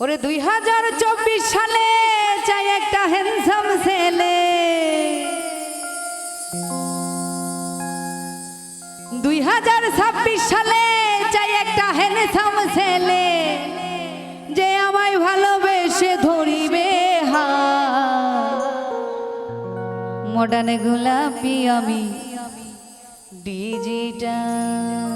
ওরে দুই হাজার চব্বিশ সালে চাই একটা হ্যান্ডসাম ছেলে। দুই হাজার ছাব্বিশ সালে চাই একটা হ্যান্ডসাম ছেলে। যে আমায় ভালোবেসে ধরিবে হা মডার্ন গোলাপি আমি ডিজিটাল।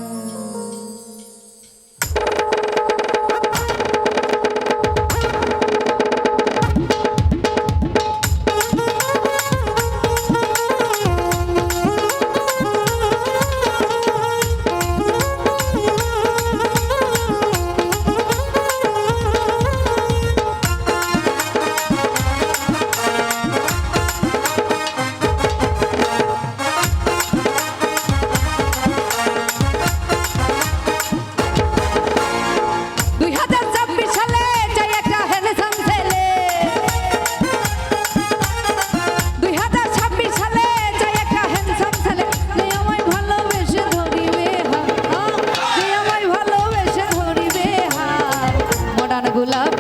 গোলাপি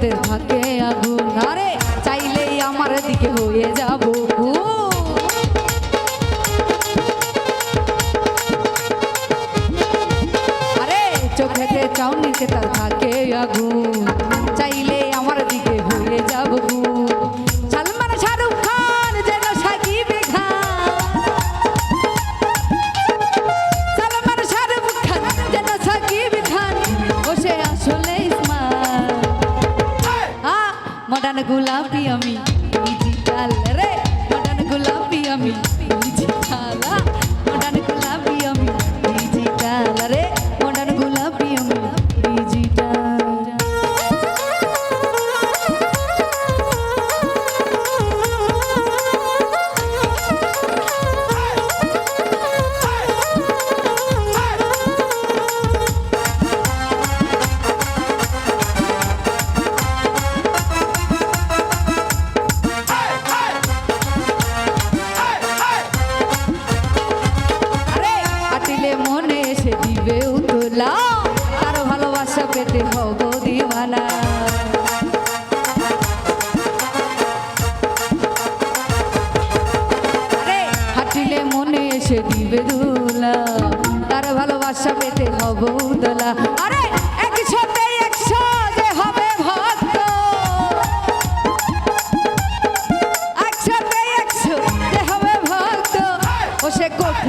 তে থাকে আগুন আরে চাইলেই আমার দিকে হয়ে যাব আরে, চোখেতে চাউনিতে তার থাকে আগুন। মডার্ন গোলাপি আমি ডিজিটাল রে মডার্ন গোলাপি আমি ডিজিটাল। মনে এসে দিবে দুলা। তার ভালোবাসা পেতে হব উতলা আরে, একসাথে যে হবে ভক্ত। একসাথে একশো যে হবে ভক্ত। ও সে কঠিন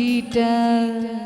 ডিজিটাল